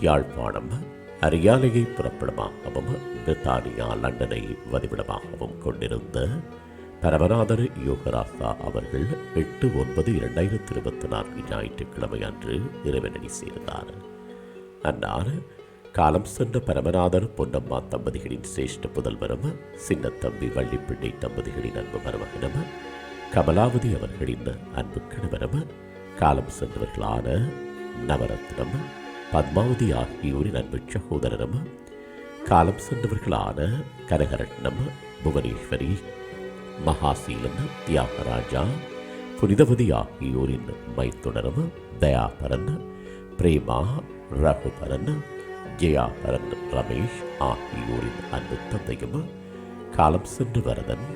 யாழ்ப்பாணம் அரியாலையை புறப்படமாகவும் பிரித்தானியா லண்டனை வதிவிடமாகவும் கொண்டிருந்த பரமநாதர் யோகராசா அவர்கள் எட்டு ஒன்பது இரண்டாயிரத்தி இருபத்தி நான்கு ஞாயிற்றுக்கிழமை அன்று இறைவனடி சேர்ந்தார். அன்னார் காலம் சென்ற பரமநாதர் பொன்னம்மா தம்பதிகளின் சிரேஷ்ட புதல்வரும் சின்னத்தம்பி வள்ளிப்பிள்ளை தம்பதிகளின் அன்பு மருமகனும் கமலாவதி அவர்களின் அன்பு கணவரும் காலம் சென்றவர்களான நவரத்னம் பத்மாவதி ஆகியோரின் அன்பு சகோதரரும் காலம் சென்றவர்களான கனகரட்னம் புவனேஸ்வரி மகாசீலன் தியாகராஜா புனிதவதி ஆகியோரின் மைத்துணரும் தயாபரன் பிரேமா ரகுபரன் ஜெயாபரன் ரமேஷ் ஆகியோரின் அன்பு தந்தையும் காலம் சென்று வரதன்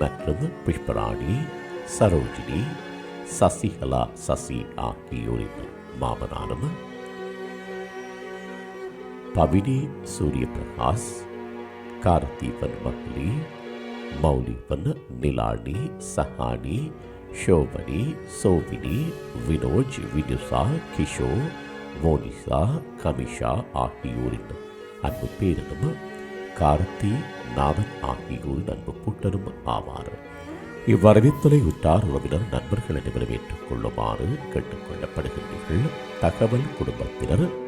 மற்றும் புஷ்பராணி சரோஜினி சசிகலா சசி ஆகியோரின் மாமனானும் மாமனாரும் பவினி சூரியபிரகாஷ் கார்த்தீபன் மகளி மௌலிபன் நிலானி சஹானி ஷோபனி சோபினி வினோஜ் வினுசா கிஷோர் மோனிசா கமிஷா ஆகியோரின் அன்பு பேரிடம் கார்த்தி நாதன் ஆகியோரின் அன்பு புட்டரும் ஆவார். இவ்வரவித்தலை உற்றார் உறவினர் நண்பர்கள் அனைவரும் ஏற்றுக்கொள்ளுமாறு கேட்டுக்கொள்ளப்படுகின்றீர்கள். தகவல் குடும்பத்தினர்